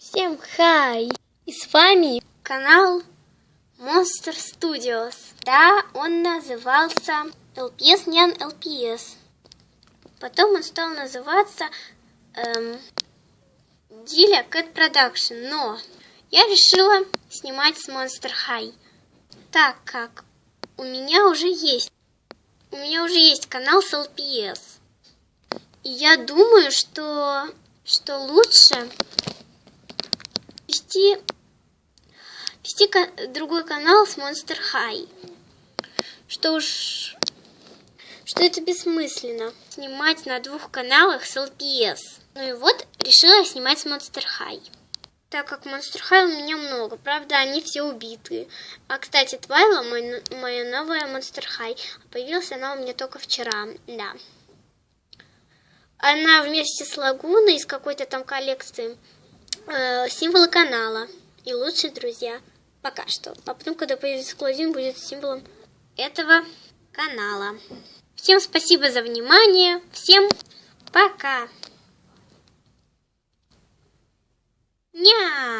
Всем хай! И с вами канал Monster Studios. Да, он назывался LPS Nyan LPS. Потом он стал называться эм, Диля Cat Production. Но я решила снимать с Monster High. Так как у меня уже есть у меня уже есть канал с LPS. И я думаю, что, что лучше вести, вести другой канал с Monster High. Что уж, что это бессмысленно. Снимать на двух каналах с LPS. Ну и вот, решила снимать с Monster High. Так как Monster High у меня много, правда, они все убиты. А, кстати, Твайла, мой, моя новая Monster High, появилась она у меня только вчера, да. Она вместе с Лагуной из какой-то там коллекции э, символы канала и лучшие друзья. Пока что. А потом, когда появится Клодин, будет символом этого канала. Всем спасибо за внимание. Всем пока. Ня!